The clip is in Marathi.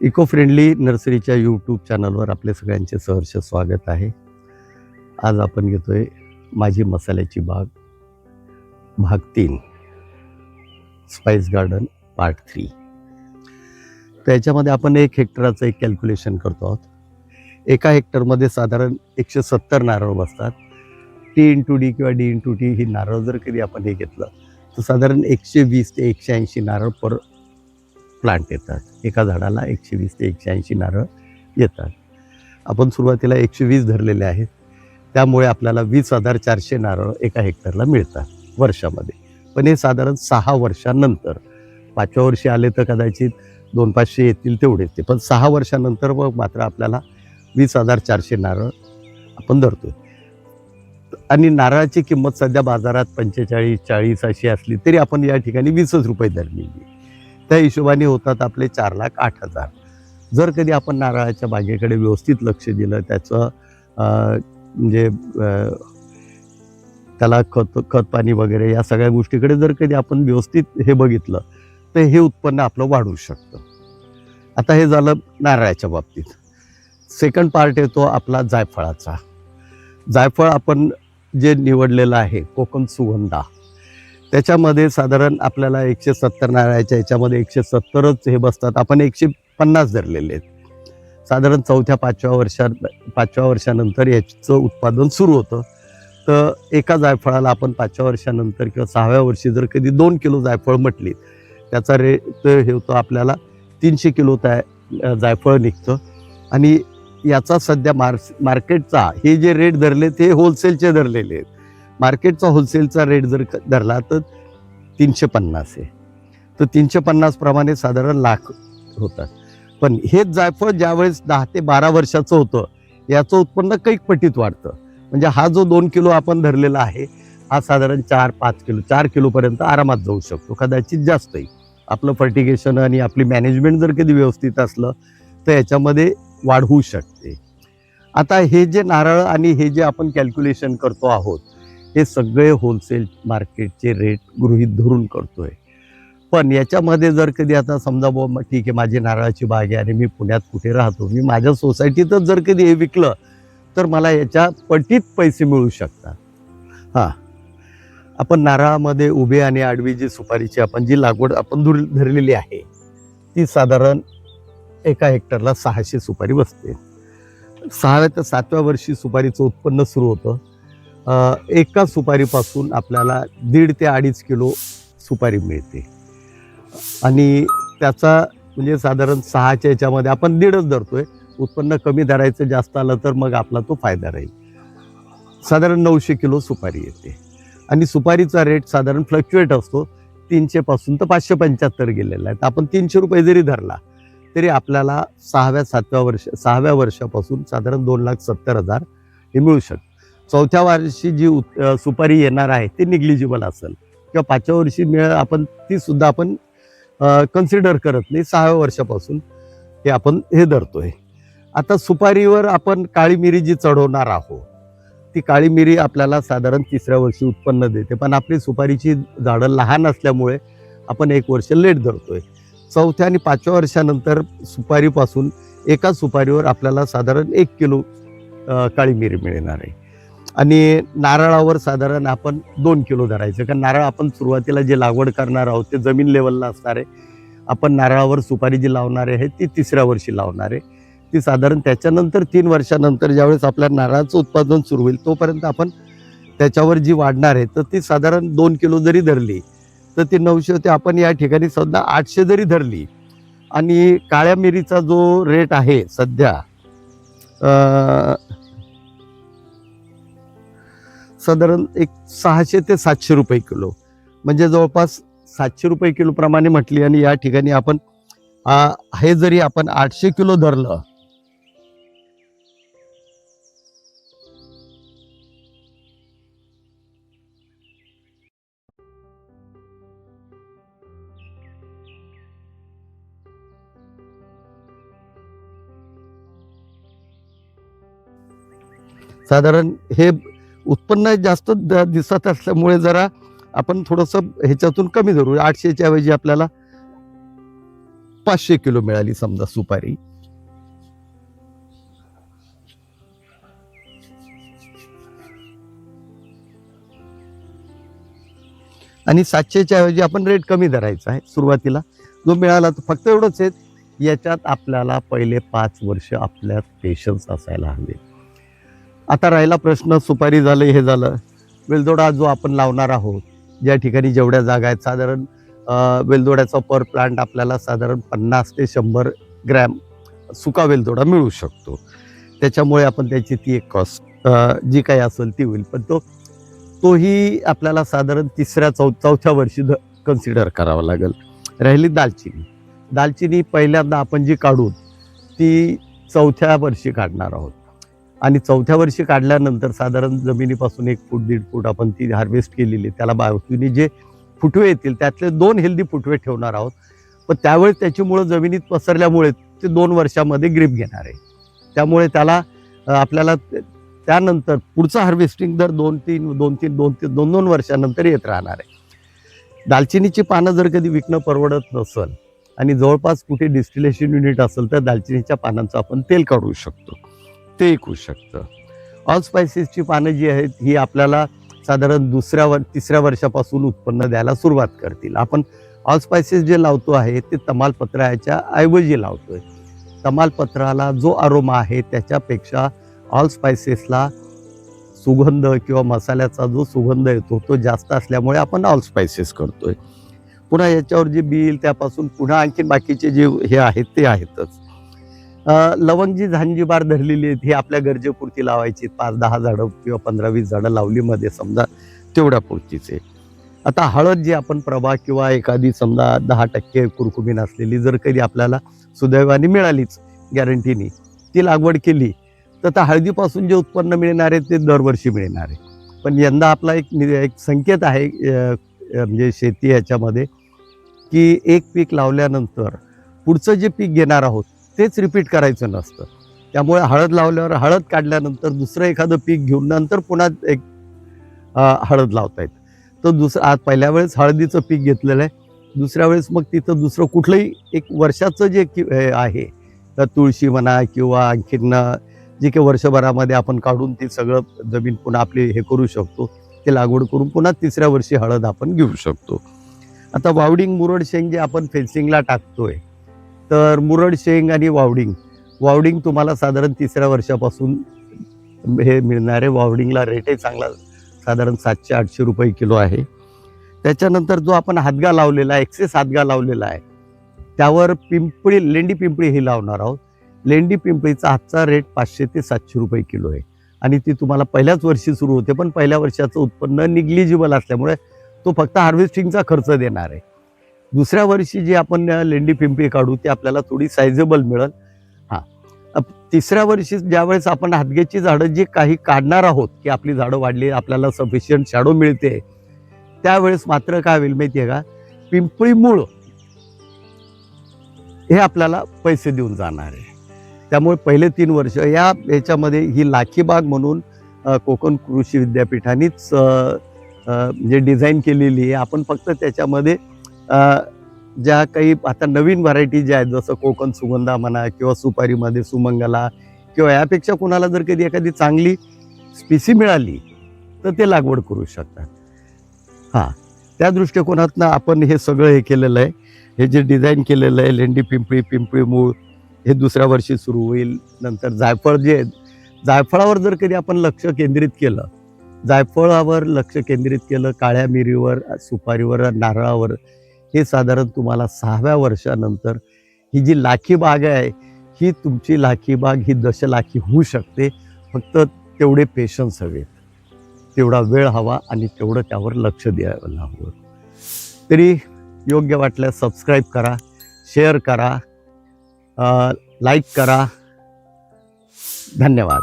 इको फ्रेंडली नर्सरीच्या यूट्यूब चॅनलवर आपले सगळ्यांचे सहर्ष स्वागत आहे. आज आपण घेतो आहे माझी मसाल्याची बाग भाग तीन. स्पाइस गार्डन पार्ट थ्री त्याच्यामध्ये आपण एक हेक्टराचं एक कॅल्क्युलेशन करतो आहोत. एका हेक्टरमध्ये साधारण एकशे सत्तर नारळ बसतात. टी इंटू डी किंवा डी इंटू टी ही नारळ जर कधी आपण हे घेतलं तर साधारण एकशे वीस ते एकशे ऐंशी नारळ पर प्लांट येतात. एका झाडाला एकशे वीस ते एकशे ऐंशी नारळ येतात. आपण सुरुवातीला एकशे वीस धरलेले आहेत. त्यामुळे आपल्याला वीस हजार चारशे नारळ एका हेक्टरला मिळतात वर्षामध्ये. पण हे साधारण सहा वर्षानंतर पाचव्या वर्षी आले तर कदाचित दोन पाचशे येतील तेवढेच ते. पण सहा वर्षानंतर मग मात्र आपल्याला वीस हजार चारशे नारळ आपण धरतोय. आणि नारळाची किंमत सध्या बाजारात पंचेचाळीस चाळीस अशी असली तरी आपण या ठिकाणी वीसच रुपये धरलेली त्या हिशोबाने होतात आपले चार लाख आठ हजार. जर कधी आपण नारळाच्या बागेकडे व्यवस्थित लक्ष दिलं त्याचं म्हणजे त्याला खत खत पाणी वगैरे या सगळ्या गोष्टीकडे जर कधी आपण व्यवस्थित हे बघितलं तर हे उत्पन्न आपलं वाढू शकतं. आता हे झालं नारळाच्या बाबतीत. सेकंड पार्ट येतो आपला जायफळाचा. जायफळ आपण जे निवडलेलं आहे कोकम सुगंधा. त्याच्यामध्ये साधारण आपल्याला एकशे सत्तर नारळाच्या याच्यामध्ये एकशे सत्तरच हे बसतात. आपण एकशे पन्नास धरलेले आहेत. साधारण चौथ्या पाचव्या वर्षात पाचव्या वर्षानंतर याचं उत्पादन सुरू होतं. तर एका जायफळाला आपण पाचव्या वर्षानंतर किंवा सहाव्या वर्षी जर कधी दोन किलो जायफळ म्हटली त्याचा रेट हे होतो आपल्याला तीनशे किलो त्या जायफळ निघतं. आणि याचा सध्या मार्स मार्केटचा हे जे रेट धरले ते होलसेलचे धरलेले आहेत. मार्केटचा होलसेलचा रेट जर धरला तर तीनशे पन्नास आहे. तर तीनशे पन्नासप्रमाणे साधारण लाख होतात. पण हेच जायफळ ज्यावेळेस दहा ते बारा वर्षाचं होतं याचं उत्पन्न कैक पटीत वाढतं. म्हणजे हा जो दोन किलो आपण धरलेला आहे हा साधारण चार पाच किलो चार किलोपर्यंत आरामात जाऊ शकतो. कदाचित जास्तही आपलं फर्टिगेशन आणि आपली मॅनेजमेंट जर कधी व्यवस्थित असलं तर याच्यामध्ये वाढ होऊ शकते. आता हे जे नारळ आणि हे जे आपण कॅल्क्युलेशन करतो आहोत हे सगळे होलसेल मार्केटचे रेट गृहीत धरून करतो आहे पण याच्यामध्ये जर कधी आता समजा बुवा मग ठीक आहे माझी नारळाची बाग आहे आणि मी पुण्यात कुठे राहतो मी माझ्या सोसायटीतच जर कधी हे विकलं तर मला याच्या पटीत पैसे मिळू शकतात. हां. आपण नारळामध्ये उभे आणि आडवी जी सुपारीची आपण जी लागवड आपण धुर धरलेली आहे ती साधारण एका हेक्टरला सहाशे सुपारी बसते. सहाव्या ते सातव्या वर्षी सुपारीचं उत्पन्न सुरू होतं. एका सुपारीपासून आपल्याला दीड ते अडीच किलो सुपारी मिळते. आणि त्याचा म्हणजे साधारण सहाच्या याच्यामध्ये आपण दीडच धरतोय. उत्पन्न कमी धरायचं जास्त आलं तर मग आपला तो फायदा राहील. साधारण नऊशे किलो सुपारी येते. आणि सुपारीचा रेट साधारण फ्लक्च्युएट असतो. तीनशेपासून तर पाचशे पंच्याहत्तर गेलेला आहे. तर आपण तीनशे रुपये जरी धरला तरी आपल्याला सहाव्या सातव्या वर्ष सहाव्या वर्षापासून साधारण दोन लाख सत्तर हजार हे मिळू शकतं. चौथ्या वर्षी जी उत- सुपारी येणार आहे ती निग्लिजिबल असेल. किंवा पाचव्या वर्षी मिळ आपण ती सुद्धा आपण कन्सिडर करत नाही. सहाव्या वर्षापासून हे आपण हे धरतोय. आता सुपारीवर आपण काळी मिरी जी चढवणार आहोत ती काळी मिरी आपल्याला साधारण तिसऱ्या वर्षी उत्पन्न देते. पण आपली सुपारीची झाडं लहान असल्यामुळे आपण एक वर्ष लेट धरतोय. चौथ्या आणि पाचव्या वर्षानंतर सुपारीपासून एका सुपारीवर आपल्याला साधारण एक किलो काळी मिरी मिळणार आहे. आणि नारळावर साधारण आपण दोन किलो धरायचं. कारण नारळ आपण सुरुवातीला जे लागवड करणार आहोत ते जमीन लेवलला असणार आहे. आपण नारळावर सुपारी जी लावणार आहे ती तिसऱ्या वर्षी लावणार आहे. ती साधारण त्याच्यानंतर तीन वर्षानंतर ज्यावेळेस आपल्या नारळाचं उत्पादन सुरू होईल तोपर्यंत आपण त्याच्यावर जी वाढणार आहे तर ती साधारण दोन किलो जरी धरली तर ती नऊशे होते आपण या ठिकाणी सध्या आठशे जरी धरली आणि काळ्या मिरीचा जो रेट आहे सध्या साधारण एक सहाशे ते सातशे रुपये किलो. म्हणजे जवळपास सातशे रुपये किलो प्रमाणे म्हटली आणि या ठिकाणी आपण हे जरी आपण आठशे किलो धरलं साधारण हे उत्पन्न जास्त द- दिसत असल्यामुळे जरा आपण थोडंसं ह्याच्यातून कमी धरू. आठशेच्या ऐवजी आपल्याला पाचशे किलो मिळाली समजा सुपारी. आणि सातशेच्या ऐवजी आपण रेट कमी धरायचा आहे सुरुवातीला. जो मिळाला तो फक्त एवढंच आहे. याच्यात आपल्याला पहिले पाच वर्ष आपल्यात पेशन्स असायला हवे. आता राहिला प्रश्न सुपारी झालं हे झालं. वेलदोडा जो आपण लावणार आहोत ज्या ठिकाणी जेवढ्या जागा आहेत साधारण वेलदोड्याचा पर प्लांट आपल्याला साधारण पन्नास ते शंभर ग्रॅम सुका वेलदोडा मिळू शकतो. त्याच्यामुळे आपण त्याची ती एक कॉस्ट जी काही असेल ती होईल. पण तो तोही आपल्याला साधारण तिसऱ्या चौ चौथ्या वर्षी कन्सिडर करावा लागेल. राहिली दालचिनी. दालचिनी पहिल्यांदा आपण जी काढू ती चौथ्या वर्षी काढणार आहोत. आणि चौथ्या वर्षी काढल्यानंतर साधारण जमिनीपासून एक फूट दीड फूट आपण ती हार्वेस्ट केलेली त्याला बाजूने जे फुटवे येतील त्यातले दोन हेल्दी फुटवे ठेवणार आहोत. पण त्यावेळेस त्याची मुळं जमिनीत पसरल्यामुळे ते दोन वर्षामध्ये ग्रीप घेणार आहे. त्यामुळे त्याला आपल्याला त्यानंतर पुढचं हार्वेस्टिंग दर दोन तीन दोन तीन दोन तीन दोन दोन वर्षानंतर येत राहणार आहे. दालचिनीची पानं जर कधी विकणं परवडत नसेल आणि जवळपास कुठे डिस्टिलेशन युनिट असेल तर दालचिनीच्या पानांचं आपण तेल काढू शकतो. ते एक होऊ शकतं. ऑल स्पायसेसची पानं जी आहेत ही आपल्याला साधारण दुसऱ्या वर तिसऱ्या वर्षापासून उत्पन्न द्यायला सुरुवात करतील. आपण ऑल स्पायसेस जे लावतो आहे ते तमालपत्राच्या ऐवजी लावतो आहे तमालपत्राला जो अरोमा आहे त्याच्यापेक्षा ऑल स्पायसेसला सुगंध किंवा मसाल्याचा जो सुगंध येतो तो जास्त असल्यामुळे आपण ऑल स्पायसेस करतोय. पुन्हा याच्यावर जे बिल त्यापासून पुन्हा आणखीन बाकीचे जे हे आहेत ते आहेतच. लवंग जी झांजीबार धरलेली आहेत ही आपल्या गरजेपुरती लावायची पाच दहा झाडं किंवा पंधरा वीस झाडं लावलीमध्ये समजा तेवढ्या पुरतीच. आहे आता हळद जी आपण प्रभा किंवा एखादी समजा दहा टक्के कुरकुमीन असलेली जर कधी आपल्याला सुदैवाने मिळालीच गॅरंटीनी ती लागवड केली तर त्या हळदीपासून जे उत्पन्न मिळणार आहे ते दरवर्षी मिळणार आहे. पण यंदा आपला एक नि- एक संकेत आहे म्हणजे शेती याच्यामध्ये की एक पीक लावल्यानंतर पुढचं जे पीक घेणार आहोत तेच रिपीट करायचं नसतं. त्यामुळे हळद लावल्यावर हळद काढल्यानंतर दुसरं एखादं पीक घेऊन नंतर पुन्हा एक हळद लावता येत. तर दुसरं आज पहिल्या वेळेस हळदीचं पीक घेतलेलं आहे. दुसऱ्या वेळेस मग तिथं दुसरं कुठलंही एक वर्षाचं जे कि आहे तर तुळशी म्हणा किंवा आणखीन जे काही वर्षभरामध्ये आपण काढून ती सगळं जमीन पुन्हा आपली हे करू शकतो. ते लागवड करून पुन्हा तिसऱ्या वर्षी हळद आपण घेऊ शकतो. आता वावडिंग मुरड शेंग जे आपण फेन्सिंगला टाकतोय तर मुरड शेंग आणि वावडिंग. वावडिंग तुम्हाला साधारण तिसऱ्या वर्षापासून हे मिळणार. आहे वावडिंगला रेटही चांगला साधारण सातशे आठशे रुपये किलो आहे. त्याच्यानंतर जो आपण हातगा लावलेला आहे एक्सेस हातगा लावलेला आहे त्यावर पिंपळी लेंडी पिंपळी ही लावणार आहोत. लेंडी पिंपळीचा आजचा रेट पाचशे ते सातशे रुपये किलो आहे. आणि ती तुम्हाला पहिल्याच वर्षी सुरू होते पण पहिल्या वर्षाचं उत्पन्न निग्लिजिबल असल्यामुळे तो फक्त हार्वेस्टिंगचा खर्च देणार आहे. दुसऱ्या वर्षी जी आपण लेंडी पिंपळी काढू ती आपल्याला थोडी सायझेबल मिळेल. हां. तिसऱ्या वर्षी ज्यावेळेस आपण हातग्याची झाडं जी काही काढणार आहोत की आपली झाडं वाढली आपल्याला सफिशियंट शॅडो मिळते त्यावेळेस मात्र काय होईल माहिती आहे का? पिंपळी मूळ हे आपल्याला पैसे देऊन जाणार आहे. त्यामुळे पहिले तीन वर्ष या याच्यामध्ये ही लाखी बाग म्हणून कोकण कृषी विद्यापीठानेच म्हणजे डिझाईन केलेली आहे आपण फक्त त्याच्यामध्ये ज्या काही आता नवीन व्हरायटी ज्या आहेत जसं कोकण सुगंधा म्हणा किंवा सुपारीमध्ये सुमंगला किंवा यापेक्षा कुणाला जर कधी एखादी चांगली स्पिसी मिळाली तर ते लागवड करू शकतात. हां त्या दृष्टिकोनातनं आपण हे सगळं हे केलेलं आहे. हे जे डिझाईन केलेलं आहे लेंडी पिंपळी पिंपळी मूळ हे दुसऱ्या वर्षी सुरू होईल. नंतर जायफळ जे जायफळावर जर कधी आपण लक्ष केंद्रित केलं जायफळावर लक्ष केंद्रित केलं काळ्या मिरीवर सुपारीवर नारळावर हे साधारण तुम्हाला सहाव्या वर्षानंतर ही जी लाखी बाग आहे ही तुमची लाखी बाग ही दशलाखी होऊ शकते. फक्त तेवढे पेशन्स हवेत तेवढा वेळ हवा आणि तेवढं त्यावर लक्ष द्यायला हवं. तरी योग्य वाटल्यास सबस्क्राईब करा शेअर करा लाईक करा. धन्यवाद.